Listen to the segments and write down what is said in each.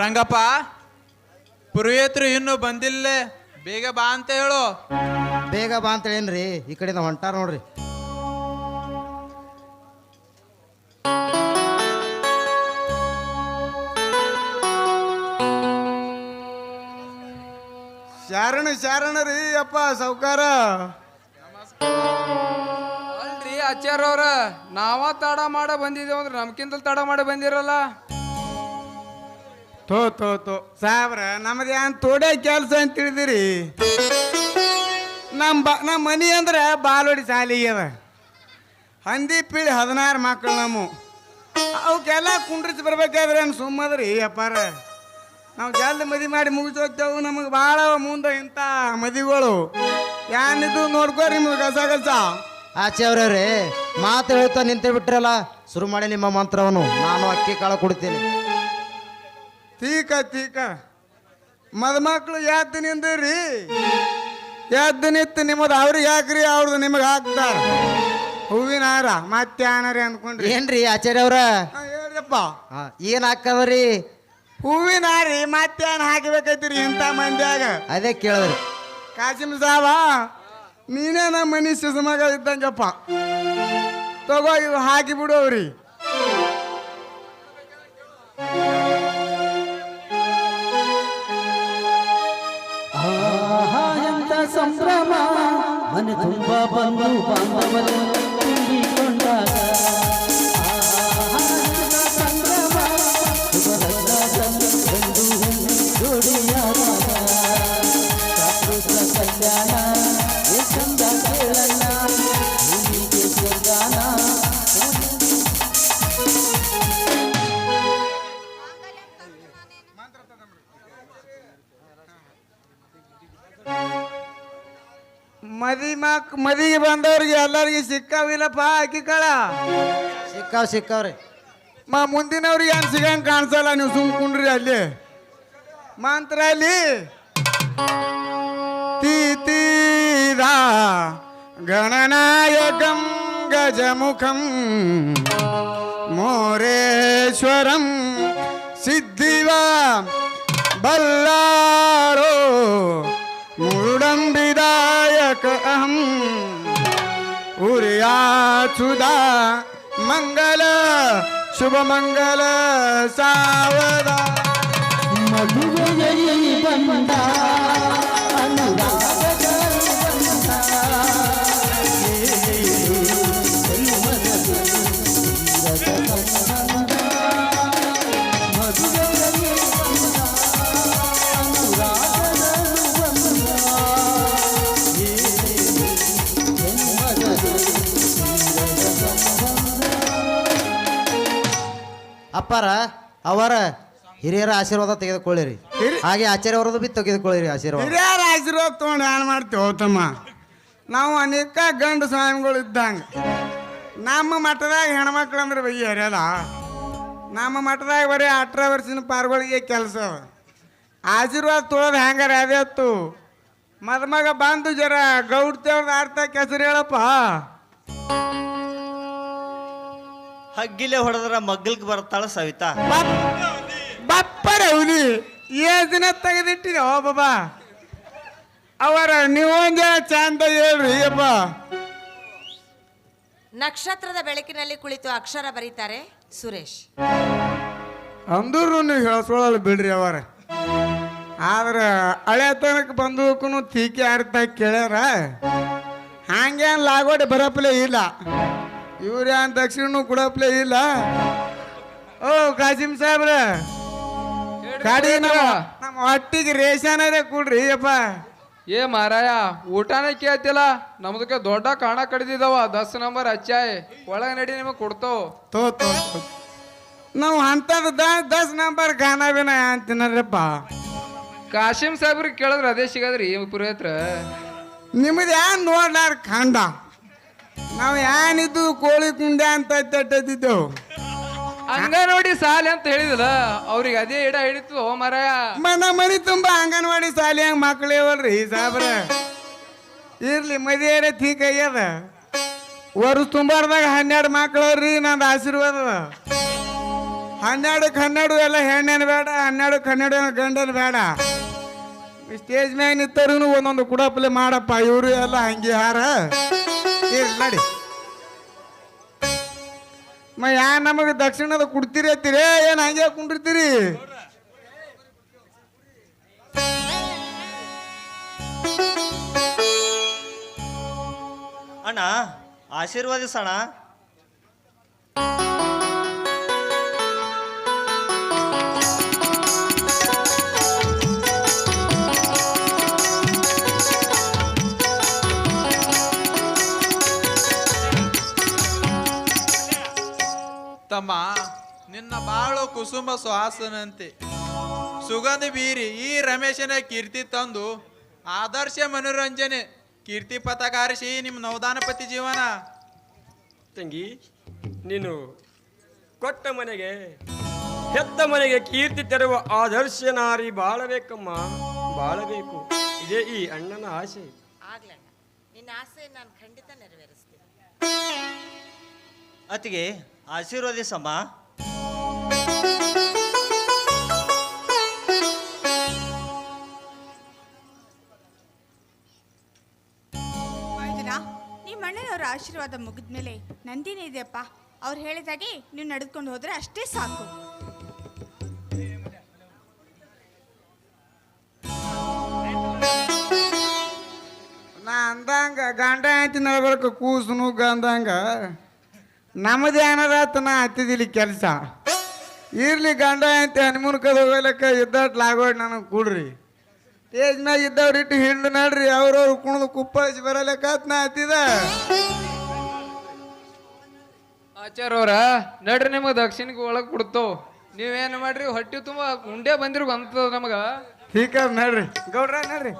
ರಂಗಪ್ಪ ಪುರೋಹಿತರು ಇನ್ನೂ ಬಂದಿಲ್ಲ. ಬೇಗ ಬಾ ಅಂತ ಹೇಳು. ಬೇಗ ಬಾ ಅಂತ ಏನ್ರಿ ಈ ಕಡೆಯಿಂದ ಹೊಂಟಾರ ನೋಡ್ರಿ. ಶಾರಣ ಶಾರಣ ರೀ ಅಪ್ಪ ಸಾವ್ಕಾರ. ಅಲ್ರಿ ಆಚಾರ್ಯವ್ರ ನಾವ ತಡ ಮಾಡ ಬಂದಿದ್ದೇವಂದ್ರೆ ನಮ್ಕಿಂತ ತಡ ಮಾಡಿ ಬಂದಿರಲ್ಲ. ತೋ ತೋ ತೋ. ಸಾಬ್ರ ನಮ್ದು ಏನ್ ತೋಡೆ ಕೆಲಸ ಅಂತ ತಿಳಿದಿರಿ? ನಮ್ಮ ಬ ನಮ್ಮ ಮನೆ ಅಂದ್ರೆ ಬಾಲೋಡಿ ಸಾಲಿಗೆ ಅದ. ಹಂದಿ ಪೀಳಿ ಹದಿನಾರು ಮಕ್ಕಳು ನಮ್ಮ. ಅವಕ್ಕೆಲ್ಲ ಕುಂಡ್ರಿಸಿ ಬರ್ಬೇಕಾದ್ರೆ ಏನು ಸುಮ್ಮದ್ರಿ ಅಪ್ಪಾರ? ನಾವು ಜಲ್ದಿ ಮದಿ ಮಾಡಿ ಮುಗಿಸಿ ಹೋಗ್ತೇವೆ ನಮಗೆ ಭಾಳ ಮುಂದೆ ಇಂಥ ಮದಿಗಳು. ಏನಿದ್ದು ನೋಡ್ಕೋ ನಿಮ್ಗೆ ಕಸ ಕಸ ಆಚೆ ಮಾತು ಹೇಳ್ತಾ ನಿಂತು ಬಿಟ್ರಲ್ಲ ಶುರು ಮಾಡಿ ನಿಮ್ಮ ಮಂತ್ರವನ್ನು. ನಾನು ಅಕ್ಕಿ ಕಾಳು ಕೊಡ್ತೀನಿ. ತೀಕ ತೀಕ. ಮದುಮಕ್ಳು ಎದ್ದು ನಿಂದ್ರಿ ಎದ್ದು ನಿಂತು ನಿಮ್ಮದು ಅವ್ರಿಗೆ ಹಾಕ್ರಿ ಅವ್ರದ್ದು ನಿಮಗೆ ಹಾಕ್ತಾರ. ಹೂವಿನ ಹಾರ ಮತ್ತೆ ಆನರಿ ಅಂದ್ಕೊಂಡ್ರಿ. ಏನ್ರಿ ಆಚಾರ್ಯ ಅವ್ರ? ಹೇಳ್ರಪ್ಪ. ಏನ್ ಹಾಕವ್ರಿ? ಹೂವಿನ ಹಾರಿ ಮತ್ತೆ ಏನ್ ಹಾಕಬೇಕೈತಿರಿ ಇಂಥ ಮಂದ್ಯಾಗ. ಅದೇ ಕೇಳವ್ರಿ ಕಾಸಿಮ್ ಸಾವ ನೀನೇ ನಮ್ಮ ಮನಿ ಮಗ ಇದ್ದಂಗಪ್ಪ. ತಗೋ ಇವು ಹಾಕಿ ಬಿಡೋವ್ರಿ. ಸಂಭ್ರಮ ಮನೆ ತುಂಬ ಬಂದು ಬಾಂಧವರು ತುಂಬಿಕೊಂಡಾಗ ಮದಿ ಮಾಕ್ ಮದಿಗೆ ಬಂದವ್ರಿಗೆ ಎಲ್ಲರಿಗೆ ಸಿಕ್ಕಾವಿಲ್ಲಪ್ಪ ಅಕ್ಕಿ ಕಾಳ. ಸಿಕ್ಕಾವ್ ಸಿಕ್ಕಾವ್ರಿ ಮಾ ಮುಂದಿನವ್ರಿಗೆ ಏನು ಸಿಗಂಗ್ ಕಾಣಿಸಲ್ಲ ನೀವು ಸುಮ್ ಕುಂಡ್ರಿ ಅಲ್ಲಿ. ಮಂತ್ರ ಅಲ್ಲಿ. ತೀತೀರ ಗಣನಾಯಕಂ ಗಜಮುಖಂ ಮೋರೇಶ್ವರಂ ಸಿದ್ಧಿವ जनक अहम उर्या सुदा मंगल शुभ मंगल सावदा मधु ಅಪ್ಪಾರ ಅವರ ಹಿರಿಯರ ಆಶೀರ್ವಾದ ತೆಗೆದುಕೊಳ್ಳಿರಿ. ಹಿರಿ- ಹಾಗೆ ಆಚಾರ್ಯವರದ್ದು ಬಿ ತೆಗೆದುಕೊಳ್ಳಿರಿ ಆಶೀರ್ವಾದ. ಹಿರಿಯರ ಆಶೀರ್ವಾದ ತೊಗೊಂಡು ಏನು ಮಾಡ್ತೀವಿ ಹೋತಮ್ಮ ನಾವು ಅನೇಕ ಗಂಡು ಸ್ವಾಮಿಗಳು ಇದ್ದಂಗೆ ನಮ್ಮ ಮಠದಾಗ ಹೆಣ್ಮಕ್ಳು ಅಂದ್ರೆ ಬೈಯರಲ್ಲ ನಮ್ಮ ಮಠದಾಗ ಬರೀ ಅಠರ ವರ್ಷದ ಪಾರ್ಗಳಿಗೆ ಕೆಲಸ ಅವ ಆಶೀರ್ವಾದ ತೊಳೋದು ಹೆಂಗಾರ ಅದೇ ಅತ್ತು. ಮದುಮಗ ಬಂದು ಜರ ಗೌಡ್ತೇವ್ರದ್ದು ಅರ್ಥ ಕೆಸರು ಹೇಳಪ್ಪ. ಹಗ್ಗಿಲೆ ಹೊಡೆದ್ರ ಮಗ್ಗಲ್ಕ್ ಬರ್ತಾಳ ಸವಿತಾ. ಬಪ್ಪರ ಹುಲಿ ಏ ದಿನ ತೆಗೆದಿಟ್ಟಿದೆ ಓ ಬಾಬಾ. ಅವರ ನೀವೊಂದ ಚಂದ ಹೇಳ್ರಿ ಅಪ್ಪ ನಕ್ಷತ್ರದ ಬೆಳಕಿನಲ್ಲಿ ಕುಳಿತು ಅಕ್ಷರ ಬರೀತಾರೆ ಸುರೇಶ್. ಅಂದ್ರೂ ನೀವು ಹೇಳ್ಸೋಳಲ್ಲ ಬಿಡ್ರಿ ಅವರ. ಆದ್ರೆ ಹಳೆ ತನಕ ಬಂದಕ್ಕೂ ತೀಕೆ ಅರ್ಥ ಕೇಳ್ಯಾರ. ಹಂಗೇನು ಲಾಗೋಡಿ ಬರಪ್ಪಲೇ ಇಲ್ಲ. ಇವ್ರ ಏನ್ ದಕ್ಷಿಣ ಕೊಡಪ್ಲೇ ಇಲ್ಲ. ಓ ಕಾಸಿಮ್ ಸಾಹೇಬ್ರ. ಗಾಡಿ ನಮ್ಮ ನಮ್ಮ ಹೊಟ್ಟಿಗೆ ಅದೇ ಕೊಡ್ರಿ ಅಪ್ಪ ಏ ಮಾರಾಯ ಊಟನೇ ಕೇಳ್ತಿಲ್ಲ. ನಮ್ದಕ್ಕೆ ದೊಡ್ಡ ಕಾಣ ಕಡಿದಿದಾವ ದಸ್ ನಂಬರ್ ಹಚ್ಚಾಯ್ ಒಳಗೆ ನಡಿ ನಿಮಗೆ ಕೊಡ್ತಾವ. ತೋ ತೋ ತೋ. ನಾವು ಅಂಥದ್ದು ದ ದಸ್ ನಂಬರ್ ಕಾಣ ಬಿನ ಅಂತೀನಲ್ರಪ್ಪ ಕಾಶಿಂ ಸಾಹೇಬ್ರಿಗೆ ಕೇಳಿದ್ರೆ ಅದೇ ಸಿಗದ್ರಿ ಪುರೋಹಿತ್ರ. ನಿಮ್ದು ಏನ್ ನೋಡ್ಲಾರ ಖಂಡ? ನಾವು ಏನಿದ್ದು ಕೋಳಿ ಕುಂಡೆ ಅಂತ ತಟ್ಟಿದ್ದೆವು ಅಂಗನವಾಡಿ ಸಾಲಿ ಅಂತ ಹೇಳಿದಲ್ಲ ಅವ್ರಿಗೆ ಅದೇ ಇಡ ಹಿಡಿತು ಮರ ಮಾರಾಯ. ಮನ ಮನಿ ತುಂಬಾ ಅಂಗನವಾಡಿ ಸಾಲಿ ಹಂಗ ಮಕ್ಳೇವಲ್ರಿ ಸಾಬ್ರ. ಇರ್ಲಿ ಮದಿಯರೇ ಠೀಕ್ ಆಗ್ಯದ. ವರ್ಷ ತುಂಬಾರ್ದಾಗ ಹನ್ನೆರಡು ಮಕ್ಳು ಅವ್ರಿ ನಂದು ಆಶೀರ್ವಾದ ಹನ್ನೆರಡು ಹನ್ನೆರಡಕ್ಕೆ ಹನ್ನೆರಡು ಎಲ್ಲ ಹೆಣ್ಣೇನು ಬೇಡ ಹನ್ನೆರಡಕ್ಕೆ ಹನ್ನೆರಡು ಗಂಡನ ಬೇಡ. ಸ್ಟೇಜ್ ಮ್ಯಾಗ ನಿಂತರೂ ಒಂದೊಂದು ಕುಡಪ್ಲೆ ಮಾಡಪ್ಪ ಇವರು ಎಲ್ಲ ಹಂಗೆ ಹಾರ ಇರ್ಲಿ ನಡಿ. ಮ ಯಾ ನಮಗೆ ದಕ್ಷಿಣದ ಕೊಡ್ತೀರಿ ಅಂತೀರಿ? ಏನು ಹಂಗೆ ಕುಂಡಿರ್ತೀರಿ? ಅಣ್ಣ ಆಶೀರ್ವಾದಿಸೋಣ ತಮ್ಮ ನಿನ್ನ ಬಾಳು ಕುಸುಮ ಸುಹಾಸನಂತೆ. ಸುಗಂಧಿ ಬೀರಿ ಈ ರಮೇಶನ ಕೀರ್ತಿ ತಂದು ಆದರ್ಶ ಮನೋರಂಜನೆ ಕೀರ್ತಿ ಪಥಕಾರಿಸಿ ನಿಮ್ಮ ನವದಾನಪತಿ ಜೀವನ. ತಂಗಿ ನೀನು ಕೊಟ್ಟ ಮನೆಗೆ ಹೆತ್ತ ಮನೆಗೆ ಕೀರ್ತಿ ತರುವ ಆದರ್ಶ ನಾರಿ ಬಾಳಬೇಕಮ್ಮ ಬಾಳಬೇಕು. ಇದೇ ಈ ಅಣ್ಣನ ಆಸೆ. ಆಗ್ಲಣ್ಣ ನಿನ್ನ ಆಸೆ ನಾನು ಖಂಡಿತ ನೆರವೇರಿಸ್ತೀನಿ. ಅತಿಗೆ ಆಶೀರ್ವಾದಿಸಮ್ಮ ನಿಮ್ಮ ಅಣ್ಣನವರ ಆಶೀರ್ವಾದ ಮುಗಿದ್ಮೇಲೆ ನಂದಿನಿ ಇದೆಯಪ್ಪ. ಅವ್ರು ಹೇಳಿದಾಗೆ ನೀವು ನಡೆದುಕೊಂಡು ಹೋದ್ರೆ ಅಷ್ಟೇ ಸಾಕು. ನಾ ಅಂದಂಗ ಗಂಡ ಹೆಂಡತಿ ಕೂಸು ಕೂಸುನು ಗಂದಂಗ ನಮ್ಮದು ಏನಾರ ನಾ ಹತ್ತಿದಿಲ್ಲಿ ಕೆಲಸ. ಇರ್ಲಿ ಗಂಡ ಅಂತ ಹನಿಮೂನ್ ಕದ ಹೋಗ್ಲಕ್ಕ ಇದ್ದಟ್ ಲಾಗೋಡ್ ನನಗೆ ಕೂಡ್ರಿ. ಸ್ಟೇಜ್ ಮ್ಯಾಗ ಇದ್ದವ್ರು ಇಟ್ಟು ಹಿಂಡು ನಡ್ರಿ ಅವ್ರವ್ರು ಕುಣದು ಕುಪ್ಪಳಿಸಿ ಬರಲಕ್ಕ ನಾ ಹತ್ತಿದ ಆಚಾರ್ಯವ್ರ ನಡ್ರಿ ನಿಮಗೆ ದಕ್ಷಿಣಕ್ಕೆ ಒಳಗೆ ಕೊಡ್ತೋ ನೀವೇನು ಮಾಡ್ರಿ ಹೊಟ್ಟಿ ತುಂಬ ಉಂಡೆ ಬಂದಿರು ಬಂತದ ನಮಗೆ? ಠೀಕ ನಡ್ರಿ. ಗೌಡ್ರ ನಡ್ರಿ.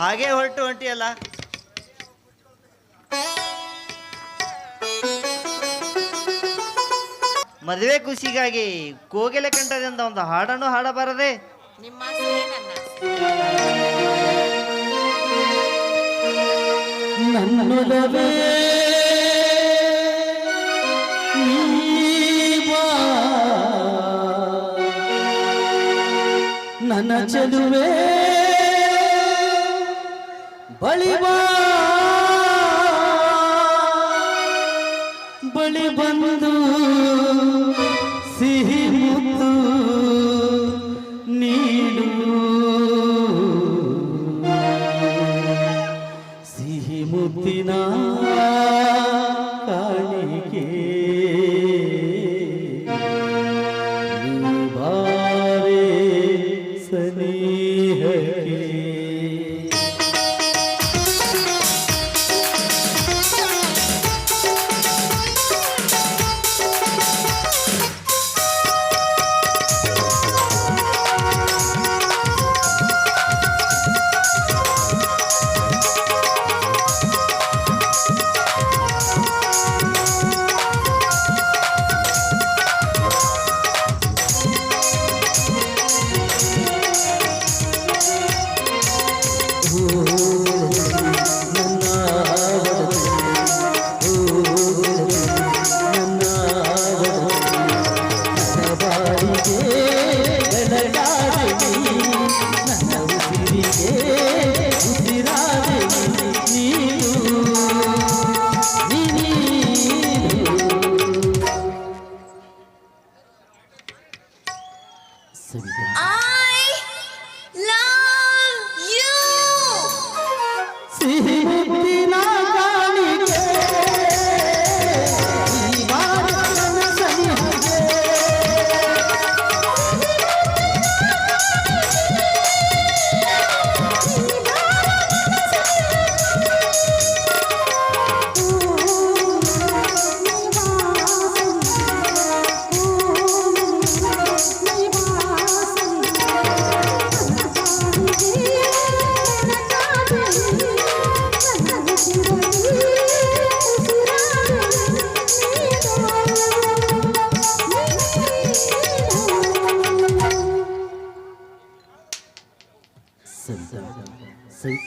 ಹಾಗೆ ಹೊರಟು ಹೊಂಟಿಯಲ್ಲ ಮದುವೆ ಖುಷಿಗಾಗಿ ಕೋಗಿಲೆ ಕಂಠದಿಂದ ಒಂದು ಹಾಡನ್ನು ಹಾಡಬಾರದೆ. ನಿಮ್ಮ ನನ್ನ ಚದುವೇ ನನ್ನ ಚೆಲುವೆ. ಬಳಿವಾ ಬಳಿ ಬಂದು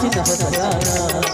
सिद्ध